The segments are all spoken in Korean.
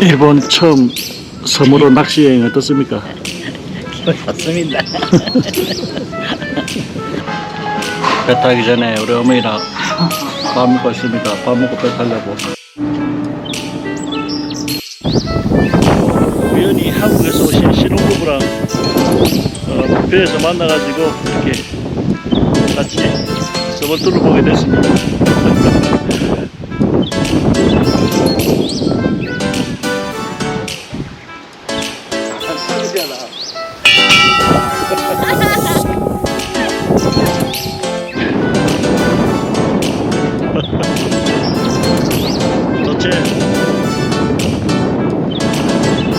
일본 처음 섬으로 낚시 여행 어떻습니까? 좋습니다. 배 타기 전에 우리 어머니랑 밥 먹고 있습니다. 밥 먹고 배 타려고. 우연히 한국에서 오신 신혼부부랑 어, 배에서 만나가지고 이렇게 같이 섬을 둘러보게 됐습니다.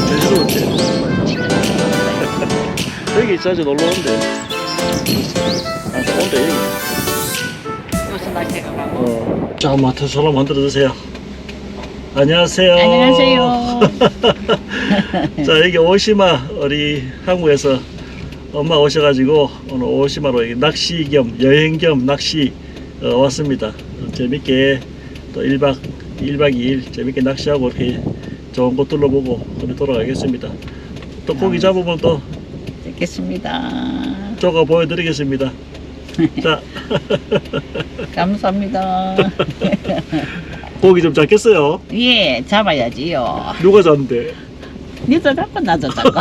제주도 어째 여기 있어야지 놀러 온대 아 온대 여기 무슨 날씨가 가고. 어. 자 마트 소라 만들어 드세요 안녕하세요 안녕하세요. 자 여기 오시마 우리 한국에서 엄마 오셔가지고 오늘 오시마로 낚시 겸 여행 겸 낚시 어, 왔습니다 재밌게 또 1박 1박 2일 재밌게 낚시하고 이렇게 좋은 곳 둘러보고 그래 돌아가겠습니다 또 고기 잡으면 또 듣겠습니다. 조가 보여드리겠습니다 자 감사합니다. 고기 좀 잡겠어요 예, 잡아야지요. 누가 잡는데 니도 잡고 나도 잡고.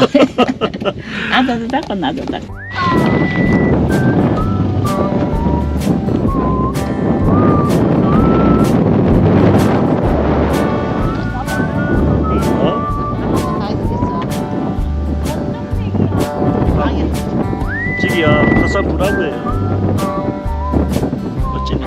나도 잡고 나도 잡고. 어? 지기야 가산 불안해 어찌니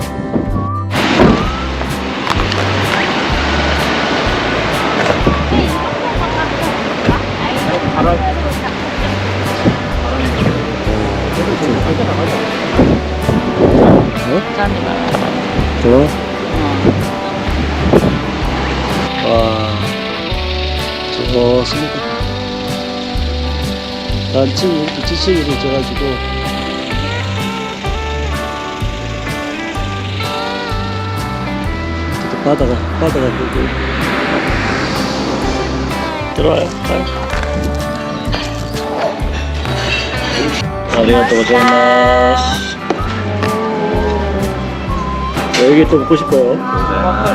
어? 와. 좋습니다 단층 이렇게 지층이 져가지고. 또 바다가 바다가 보고. 들어와요. 아리가또 고자이마스 여기 또 먹고 싶어요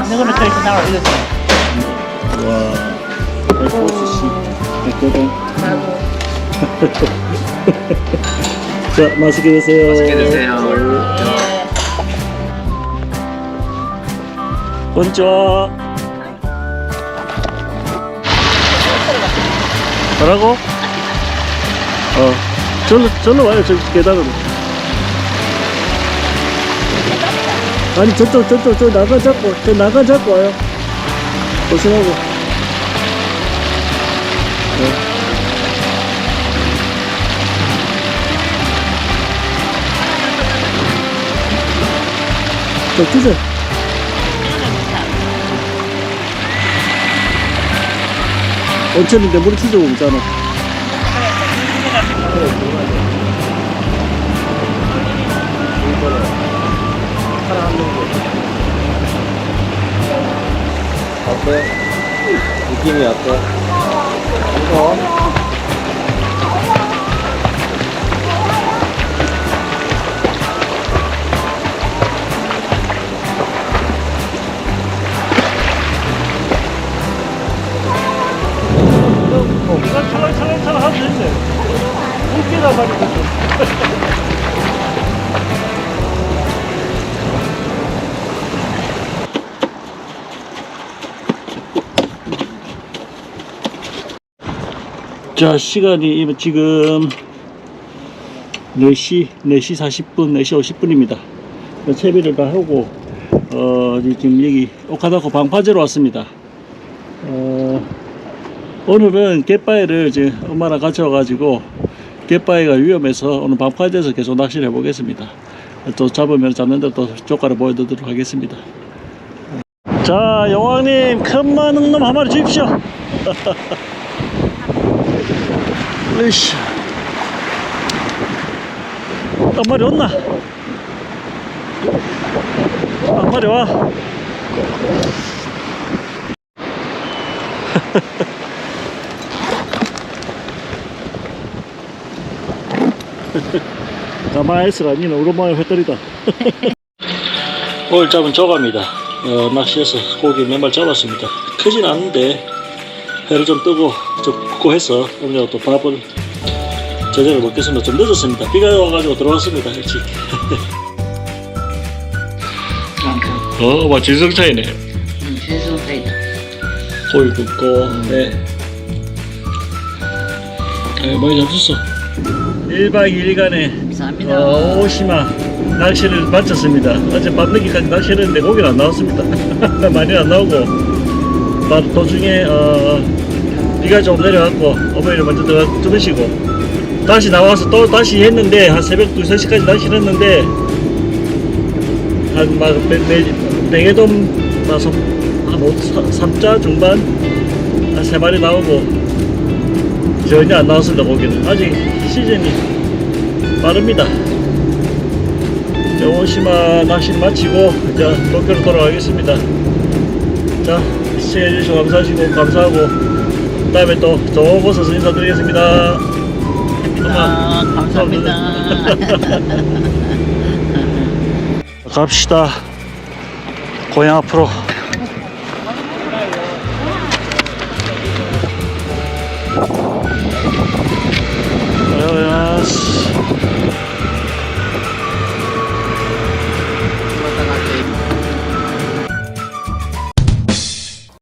누구는 이거 와씨 백호동. 자 맛있게 드세요 맛있게 드세요. 건조 뭐라고? 어 절로 절로 와요 저 계단으로 아니 저쪽 저쪽 저 나가 잡고 저 나가 잡고 와요 조심하고 네. 저 뛰자 온천인데 물이 튀져 오잖아. 느낌이 어때? 자, 시간이 지금 4시, 4시 40분, 4시 50분입니다. 채비를 다 하고, 어, 지금 여기 오카다코 방파제로 왔습니다. 어, 오늘은 갯바위를 이제 엄마랑 같이 와가지고 갯바위가 위험해서 오늘 방파제에서 계속 낚시를 해보겠습니다. 또 잡으면 잡는데 또 조가를 보여드리도록 하겠습니다. 자, 여왕님 큰 만흥놈 한 마리 주십시오. 으이씨. 한 마리 왔나? 한 마리 와. 가만히 있으라 니는 오랜만에 횟돌이다 오늘 잡은 조갑니다 어, 낚시해서 고기 몇 마리 잡았습니다 크진 않은데 회를 좀 뜨고 좀 굽고 해서 오늘 또 밥을 저녁을 먹겠습니다 좀 늦었습니다 비가 와가지고 들어왔습니다 일찍 어, 와 질성차이네 응, 죄송합니다. 고기 굽고 네. 네 많이 잡혔어 1박 2일간의 감사합니다. 어, 오시마 낚시를 마쳤습니다. 어제 밤늦게까지 낚시를 했는데 고기는 안 나왔습니다. 많이 안 나오고 밤 도중에 어, 비가 좀 내려갔고 어머니를 먼저 들어가 주무시고 다시 나와서 또 다시 했는데 한 새벽 2, 3시까지 낚시를 했는데 한막 뱅에돔 다섯 한 3자 중반 한세 마리 나오고 전혀 안 나왔습니다 고기는 아직 시즌이 빠릅니다. 자, 오시마 낚시 마치고 자 도쿄로 돌아가겠습니다. 자 시청해주셔서 감사하시고 감사하고 다음에 또 좋은 곳에서 인사드리겠습니다. 아, 감사합니다. 갑시다. 고향 앞으로.